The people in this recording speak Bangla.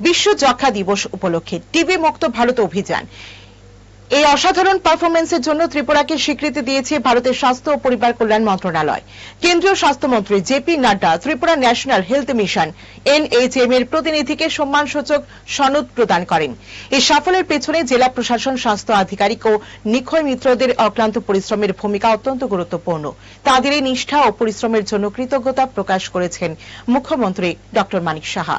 বিশ্ব যক্ষা দিবস উপলক্ষে টিবি মুক্ত ভারত অভিযান। এই অসাধারণ পারফরমেন্সের জন্য ত্রিপুরাকে স্বীকৃতি দিয়েছে ভারতের স্বাস্থ্য ও পরিবার কল্যাণ মন্ত্রণালয়। কেন্দ্রীয় স্বাস্থ্যমন্ত্রী JP Nadda, Tripura national health mission, NHM এর প্রতিনিধিকে সম্মানসূচক সনদ প্রদান করেন। এই সাফল্যের পেছনে জেলা প্রশাসন, স্বাস্থ্য আধিকারিক ও নিক্ষয় মিত্রদের অক্লান্ত পরিশ্রমের ভূমিকা অত্যন্ত গুরুত্বপূর্ণ। তাদের এই নিষ্ঠা ও পরিশ্রমের জন্য কৃতজ্ঞতা প্রকাশ করেছেন মুখ্যমন্ত্রী ড মানিক সাহা।